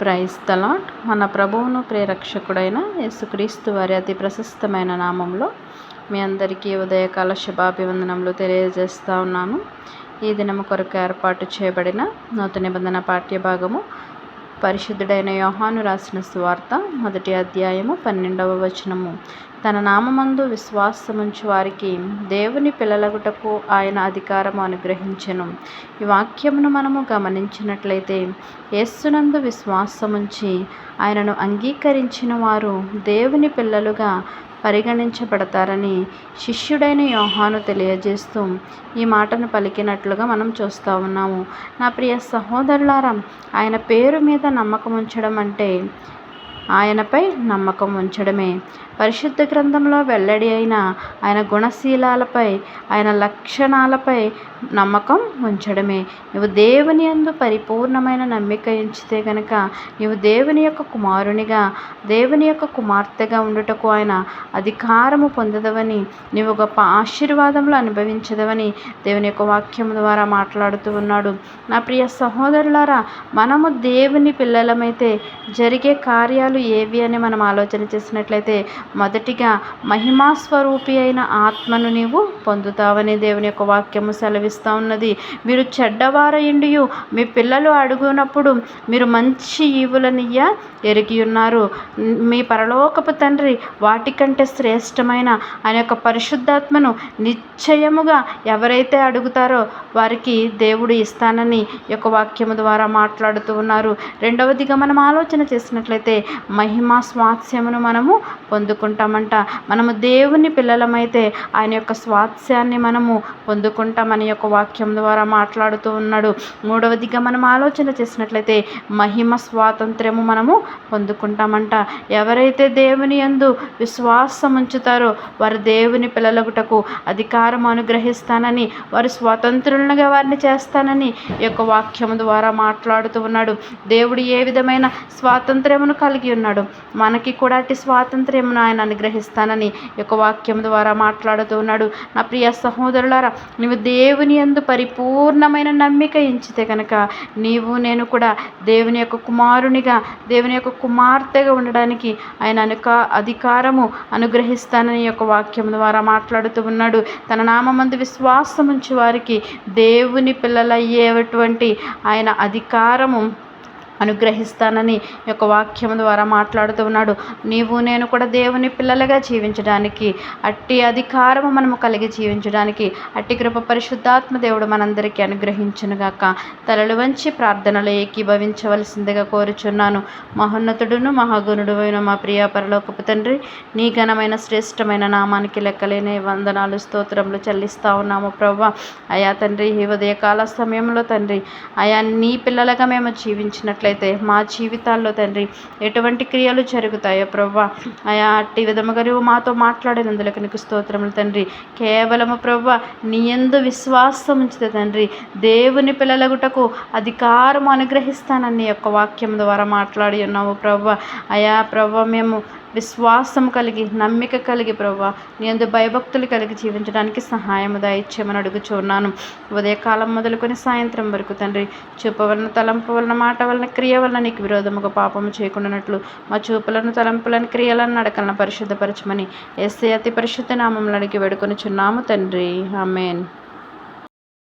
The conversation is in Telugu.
ప్రైజ్ తలాట్ మన ప్రభువును ప్రేరక్షకుడైన యేసుక్రీస్తు వారి అతి ప్రశస్తమైన నామంలో మీ అందరికీ ఉదయకాల శుభాభివందనములు తెలియజేస్తూ ఉన్నాను. ఈ దినము కొరకు ఏర్పాటు చేయబడిన నూతన నిబంధన పాఠ్యభాగము పరిశుద్ధుడైన యోహాను రాసిన సువార్త మొదటి అధ్యాయము పన్నెండవ వచనము. తన నామందు విశ్వాసముంచు వారికి దేవుని పిల్లలగుటకు ఆయన అధికారము అనుగ్రహించెను. ఈ వాక్యమును మనము గమనించినట్లయితే యేస్సునందు విశ్వాసముంచి ఆయనను అంగీకరించిన వారు దేవుని పిల్లలుగా పరిగణించబడతారని శిష్యుడైన యోహాను తెలియజేస్తూ ఈ మాటను పలికినట్లుగా మనం చూస్తూ ఉన్నాము. నా ప్రియ సహోదరులారా ఆయన పేరు మీద నమ్మకం ఉంచడం అంటే ఆయనపై నమ్మకం ఉంచడమే. పరిశుద్ధ గ్రంథంలో వెల్లడి అయిన ఆయన గుణశీలాలపై ఆయన లక్షణాలపై నమ్మకం ఉంచడమే. నువ్వు దేవుని అందు పరిపూర్ణమైన నమ్మిక ఉంచితే కనుక నీవు దేవుని యొక్క కుమారునిగా దేవుని యొక్క కుమార్తెగా ఉండుటకు ఆయన అధికారము పొందదవని నీవు గొప్ప ఆశీర్వాదంలో అనుభవించదవని దేవుని యొక్క వాక్యం ద్వారా మాట్లాడుతూ ఉన్నాడు. నా ప్రియ సహోదరులారా మనము దేవుని పిల్లలమైతే జరిగే కార్యాలు ఏవి అని మనం ఆలోచన చేసినట్లయితే మొదటిగా మహిమా స్వరూపి అయిన ఆత్మను నీవు పొందుతావని దేవుని యొక్క వాక్యము సెలవిస్తూ ఉన్నది. మీరు చెడ్డవారయుండియు మీ పిల్లలు అడుగునప్పుడు మీరు మంచి ఈవులనియ్య ఎరిగి ఉన్నారు మీ పరలోకపు తండ్రి వాటికంటే శ్రేష్టమైన ఆయన యొక్క పరిశుద్ధాత్మను నిశ్చయముగా ఎవరైతే అడుగుతారో వారికి దేవుడు ఇస్తానని యొక్క వాక్యము ద్వారా మాట్లాడుతూ ఉన్నారు. రెండవదిగా మనం ఆలోచన చేసినట్లయితే మహిమా స్వాస్యమును మనము పొందుకుంటామంట. మనము దేవుని పిల్లలమైతే ఆయన యొక్క స్వాస్యాన్ని మనము పొందుకుంటామని యొక్క వాక్యం ద్వారా మాట్లాడుతూ ఉన్నాడు. మూడవదిగా మనం ఆలోచన చేసినట్లయితే మహిమ స్వాతంత్ర్యము మనము పొందుకుంటామంట. ఎవరైతే దేవుని యందు విశ్వాసం ఉంచుతారో వారు దేవుని పిల్లలగుటకు అధికారం అనుగ్రహిస్తానని వారు స్వతంత్రులుగా వారిని చేస్తానని యొక్క వాక్యం ద్వారా మాట్లాడుతూ ఉన్నాడు. దేవుడు ఏ విధమైన స్వాతంత్ర్యమును కలిగి ఉన్నాడు? మనకి కూడా అటు స్వాతంత్ర్యమును ఆయన అనుగ్రహిస్తానని యొక్క వాక్యం ద్వారా మాట్లాడుతూ ఉన్నాడు. నా ప్రియ సహోదరులారా నీవు దేవుని యందు పరిపూర్ణమైన నమ్మిక ఎంచితే కనుక నీవు నేను కూడా దేవుని యొక్క కుమారునిగా దేవుని యొక్క కుమార్తెగా ఉండడానికి ఆయన అనుక అధికారము అనుగ్రహిస్తానని యొక్క వాక్యం ద్వారా మాట్లాడుతూ ఉన్నాడు. తన నామందు విశ్వాసం ఉంచి వారికి దేవుని పిల్లలయ్యేటువంటి ఆయన అధికారము అనుగ్రహిస్తానని యొక్క వాక్యం ద్వారా మాట్లాడుతూ ఉన్నాడు. నీవు నేను కూడా దేవుని పిల్లలుగా జీవించడానికి అట్టి అధికారము మనము కలిగి జీవించడానికి అట్టి కృప పరిశుద్ధాత్మ దేవుడు మనందరికీ అనుగ్రహించునుగాక తలలు వంచి ప్రార్థనలు ఏకీభవించవలసిందిగా కోరుచున్నాను. మహోన్నతుడును మహాగుణుడు అయిన మా ప్రియ పరలోకపు తండ్రి నీ ఘనమైన శ్రేష్టమైన నామానికి లెక్కలేని వందనాలు స్తోత్రములు చెల్లిస్తా ఉన్నాము ప్రభా అయా తండ్రి ఈ ఉదయకాల సమయంలో తండ్రి అయా నీ పిల్లలుగా మేము జీవించినట్లు చేసినట్లయితే మా జీవితాల్లో తండ్రి ఎటువంటి క్రియలు జరుగుతాయో ప్రవ్వ ఆయా అట్టి విధముగా నువ్వు మాతో మాట్లాడినందులకు నీకు స్తోత్రములు తండ్రి. కేవలము ప్రవ్వ నీ ఎందు విశ్వాసం ఉంచితే తండ్రి దేవుని పిల్లలగుటకు అధికారం అనుగ్రహిస్తానని యొక్క వాక్యం ద్వారా మాట్లాడి ఉన్నాము ప్రవ్వ. అయా ప్రవ్వ మేము విశ్వాసం కలిగి నమ్మిక కలిగి ప్రభా నీ అందు భయభక్తులు కలిగి జీవించడానికి సహాయం దాయిచ్చేమని అడుగుచున్నాను. ఉదయకాలం మొదలుకొని సాయంత్రం వరకు తండ్రి చూపు వలన తలంపు వలన మాట వలన క్రియ వలన నీకు విరోధముగా పాపము చేయకుండానట్లు మా చూపులను తలంపులను క్రియలను నడకలను పరిశుద్ధపరచమని ఎస్ఏ అతి పరిశుద్ధ నామంలో అడిగి వేడుకొని చున్నాము తండ్రి. ఆమెన్.